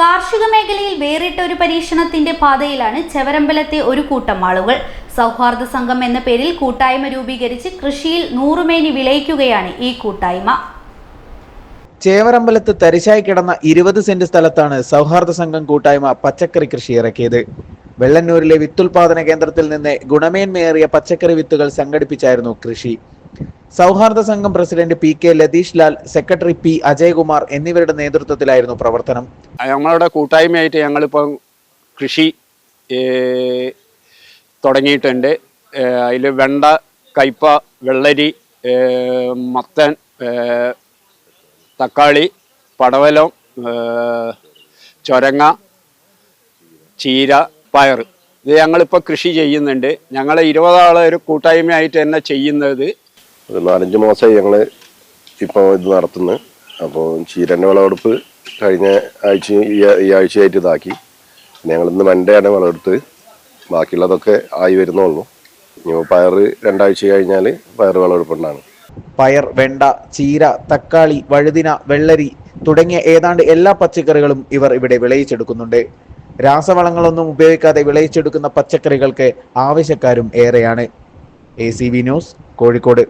കാർഷിക മേഖലയിൽ വേറിട്ട ഒരു പരീക്ഷണത്തിന്റെ പാതയിലാണ് ചെവരമ്പലത്തെ ഒരു കൂട്ടം ആളുകൾ. സൗഹാർദ്ദ സംഘം എന്ന പേരിൽ കൂട്ടായ്മ രൂപീകരിച്ച് കൃഷിയിൽ നൂറുമേനി വിളയിക്കുകയാണ് ഈ കൂട്ടായ്മ. ചേവരമ്പലത്ത് തരിശായി കിടന്ന ഇരുപത് സെന്റ് സ്ഥലത്താണ് സൗഹാർദ്ദ സംഘം കൂട്ടായ്മ പച്ചക്കറി കൃഷി ഇറക്കിയത്. വെള്ളന്നൂരിലെ വിത്തുൽപാദന കേന്ദ്രത്തിൽ നിന്ന് ഗുണമേന്മയേറിയ പച്ചക്കറി വിത്തുകൾ സംഘടിപ്പിച്ചായിരുന്നു കൃഷി. സൗഹാർദ്ദ സംഘം president P K Latheesh Lal secretary P Ajayakumar എന്നിവരുടെ നേതൃത്വത്തിലായിരുന്നു പ്രവർത്തനം. ഞങ്ങളുടെ കൂട്ടായ്മയായിട്ട് ഞങ്ങളിപ്പോൾ കൃഷി തുടങ്ങിയിട്ടുണ്ട്. അതിൽ വെണ്ട കയ്പ വെള്ളരി മത്തൻ തക്കാളി പടവലം ചൊരങ്ങ ചീര പയർ. ഇത് ഞങ്ങളിപ്പോൾ കൃഷി ചെയ്യുന്നുണ്ട്. ഞങ്ങൾ ഇരുപതാളെ ഒരു കൂട്ടായ്മയായിട്ട് തന്നെ ചെയ്യുന്നത് ഒരു നാലഞ്ച് മാസമായി ഞങ്ങൾ ഇപ്പോൾ ഇത് നടത്തുന്നു. അപ്പോൾ ചീരന്റെ വിളവെടുപ്പ് കഴിഞ്ഞ ആഴ്ച ഈ ആഴ്ചയായിട്ട് ഇതാക്കി. ഞങ്ങൾ ഇന്ന് മണ്ടയാണ് വിളവെടുത്ത്. ബാക്കിയുള്ളതൊക്കെ ആയി വരുന്നുള്ളൂ. ഇനി പയർ രണ്ടാഴ്ച കഴിഞ്ഞാൽ പയർ വിളവെടുപ്പുണ്ടാണ് പയർ വെണ്ട ചീര തക്കാളി വഴുതിന വെള്ളരി തുടങ്ങിയ ഏതാണ്ട് എല്ലാ പച്ചക്കറികളും ഇവർ ഇവിടെ വിളയിച്ചെടുക്കുന്നുണ്ട്. രാസവളങ്ങളൊന്നും ഉപയോഗിക്കാതെ വിളയിച്ചെടുക്കുന്ന പച്ചക്കറികൾക്ക് ആവശ്യക്കാരും ഏറെയാണ്. A news Kozhikode.